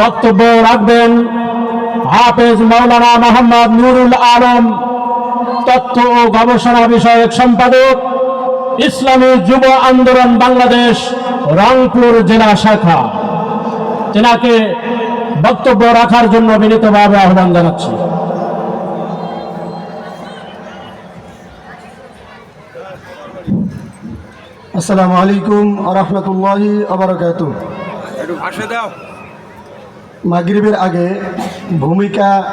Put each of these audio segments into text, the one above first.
বক্তব্য রাখবেন হাফেজ মৌলানা মোহাম্মদ নুরুল আলম তথ্য ও গবেষণা বিষয়ক সম্পাদক ইসলামী যুব আন্দোলন বাংলাদেশ রংপুর জেলা শাখা। তেনাকে বক্তব্য রাখার জন্য বিনীতভাবে আহ্বান জানাচ্ছি। আসসালামু আলাইকুম রহমতুল্লাহি আবরকাত একটু ভাষা দাও। মাগরিবের আগে ভূমিকা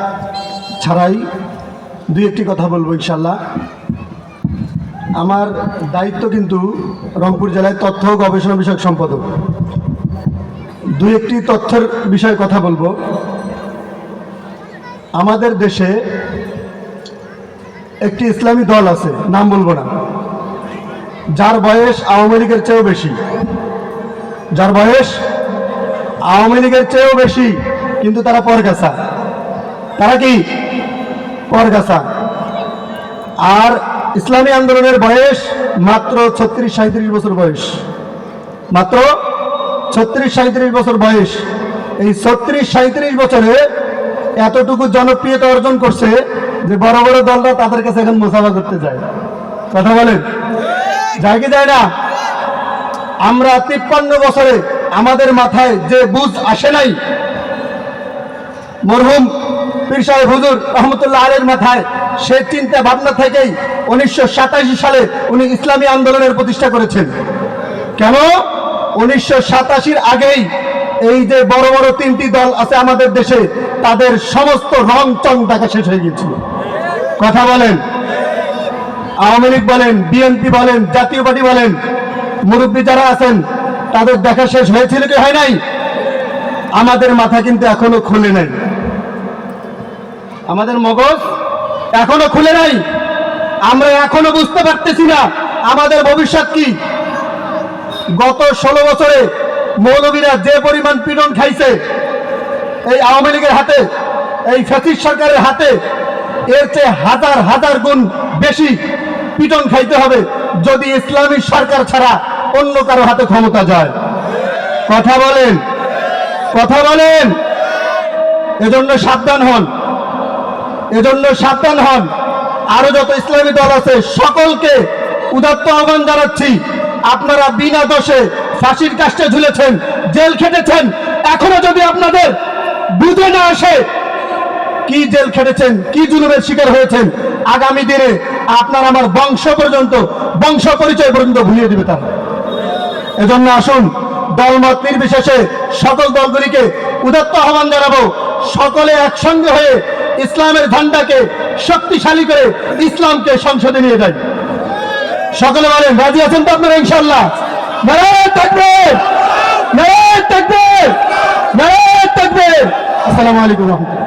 ছাড়াই দুই একটি কথা বলব ইনশাল্লাহ। আমার দায়িত্ব কিন্তু রংপুর জেলায় তথ্য ও গবেষণা বিষয়ক সম্পাদক। দুই একটি তথ্যের বিষয়ে কথা বলব। আমাদের দেশে একটি ইসলামী দল আছে, নাম বলব না। যার বয়স আওয়ামী লীগের চেয়েও বেশি। যার বয়স আওয়ামী লীগের চেয়েও বেশি, কিন্তু তারা পরগাছা। তারা কি? পরগাছা। আর ইসলামী আন্দোলনের বয়স মাত্র ছত্রিশ সাঁত্রিশ বছর বয়স। মাত্র ছত্রিশ সাঁত্রিশ বছর বয়স। এই ছত্রিশ সাঁত্রিশ বছরে এতটুকু জনপ্রিয়তা অর্জন করছে যে বড় বড় দলরা তাদের কাছে এখন মোসাফা করতে যায়। কথা বলেন? যায় কি যায় না? আমরা তিপ্পান্ন বছরে আমাদের মাথায় যে বুঝ আসে নাই, মরহুম পীর সাহেব হুজুর রহমতুল্লাহ আলের মাথায় সে চিন্তা ভাবনা থেকেই উনিশশো সালে উনি ইসলামী আন্দোলনের প্রতিষ্ঠা করেছেন। কেন? উনিশশো আগেই এই যে বড় বড় তিনটি দল আছে আমাদের দেশে, তাদের সমস্ত রং চং দেখা শেষ হয়ে গিয়েছিল। কথা বলেন। আওয়ামী লীগ বলেন, বিএনপি বলেন, জাতীয় পার্টি বলেন, মুরব্বী যারা আছেন তাদের দেখা শেষ হয়েছিল কি হয় নাই? আমাদের মাথা কিন্তু এখনও খুলে নাই। আমাদের মগজ এখনও খুলে নাই। আমরা এখনও বুঝতে পারতেছি না আমাদের ভবিষ্যৎ কি। গত ষোলো বছরে মৌলবীরা যে পরিমাণ পীড়ন খাইছে, এই আওয়ামী লীগের হাতে, এই ফ্যাসিস্ট সরকারের হাতে, এর চেয়ে হাজার হাজার গুণ বেশি পিটন খাইতে হবে। যদি ইসলামী সরকার ছাড়া অন্য কারও হাতে ক্ষমতা যায়। কথা বলেন। কথা বলেন। এজন্য সাবধান হন। এজন্য সাবধান হন। আরও যত ইসলামী দল আছে, সকলকে উদাত্ত আহ্বান জানাচ্ছি, আপনারা বিনা দোষে ফাঁসির কাষ্টে ঝুলেছেন, জেল খেটেছেন। এখনও যদি আপনাদের বুঝে না আসে কি জেল খেটেছেন, কি জুলুমের শিকার হয়েছেন, আগামী দিনে আপনার আমার বংশ পর্যন্ত, বংশ পরিচয় পর্যন্ত ভুলিয়ে দিবে তারা। এজন্য আসুন, দলমত নির্বিশেষে সকল দলগুলিকে উদাত্ত আহ্বান জানাব। সকলে একসঙ্গে হয়ে ইসলামের ঝান্ডাকে শক্তিশালী করে ইসলামকে সংসদে নিয়ে যায় সকলে বলেন, রাজি আছেন তো আপনারা ইনশাল্লাহ আসসালামু আলাইকুম রহমতুল্লাহ।